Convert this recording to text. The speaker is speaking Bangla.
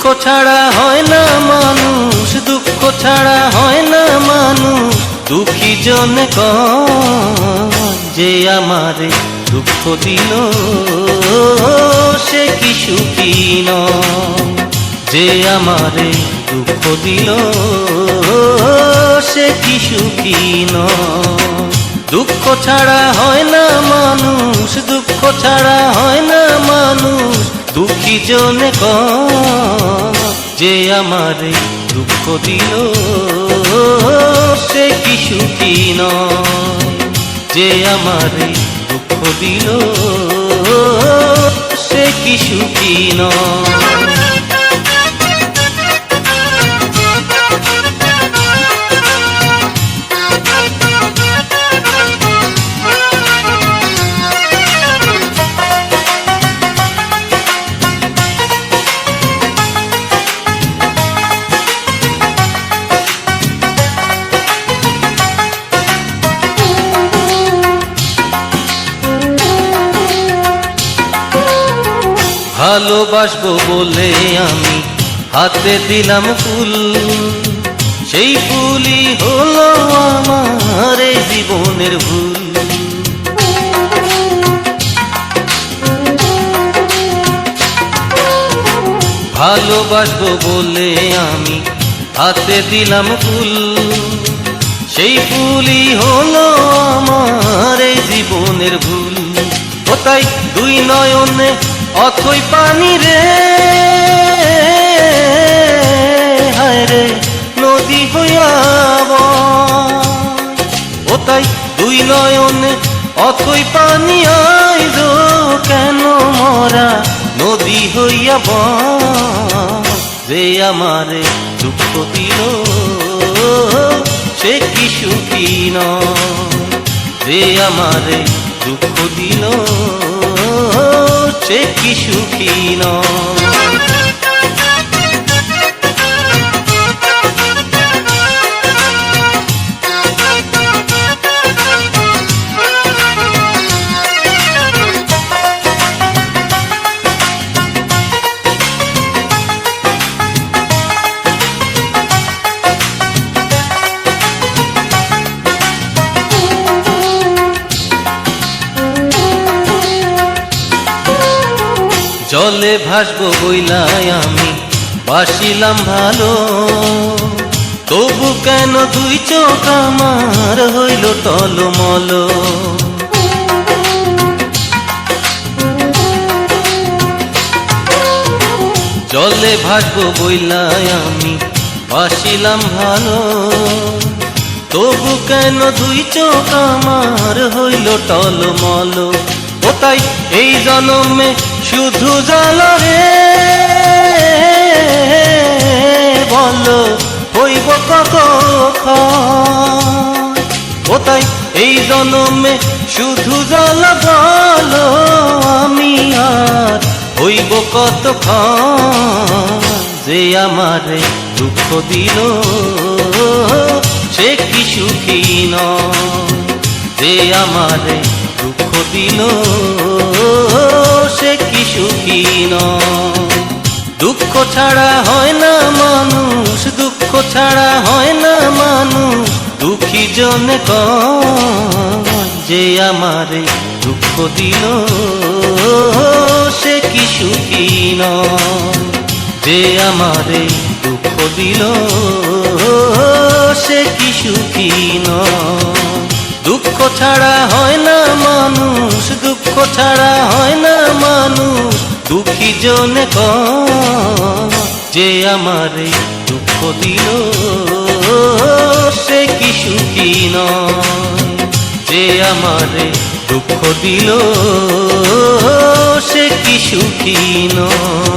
দুঃখ ছাড়া হয় না মানুষ, দুঃখ ছাড়া হয় না মানুষ। দুঃখী জন যে আমারে দুঃখ দিল, সে কি সুখী যে আমারে দুঃখ দিল, সে কি সুখী দুঃখ ছাড়া হয় না মানুষ, দুঃখ ছাড়া হয় না মানুষ। দুঃখী জনে ক যে আমারে দুঃখ দিল, সে কি সুখী ন যে আমারে দুঃখ দিল, সে কি সুখী নয়। ভালোবাসবো বলে আমি হাতে দিলাম ফুল। সেই ফুলই হলো আমার জীবনের ভুল। ভালোবাসবো বলে আমি হাতে দিলাম ফুল। সেই ফুলই হলো আমার জীবনের ভুল। তাই দুই নয়নে অথই পানি রে রে, নদী হইয়াব ও তাই দুই নয়নে অথই পানি আইজ কেন মরা নদী হইয়াব যে আমারে দুঃখ দিল, সে কি সুখী নয়? যে আমারে দুঃখ দিল সে কি সুখী নয়। জলে ভাসবো বইলাই আমি, বাসিলাম ভালো। তবু কেন দুই চোখ আমার হইল টলমল? জলে ভাসবো বইলাই আমি, বাসিলাম ভালো। তবু কেন দুই চোখ আমার হইল টলমল? ও তাই এই জনমে শুধু জল রে বলো, হইব কত ও তাই এই জনমে শুধু জল বলো, আমি আর হইব কত যে আমারে দুঃখ দিল, সে কি সুখী নয়? যে আমারে দিল, সে কি সুখী দুঃখ ছাড়া হয় না মানুষ, দুঃখ ছাড়া হয় না মানুষ, দুঃখী জনে যে আমারে দুঃখ দিল, সে কি সুখী যে আমারে দুঃখ দিল, সে কি সুখী নয়। দুঃখ ছাড়া হয় না মানুষ, দুঃখ ছাড়া হয় না মানুষ, দুঃখী জনে যে আমারে দুঃখ দিল, সে কি সুখী নয়? যে আমারে দুঃখ দিল, সে কি সুখী নয়?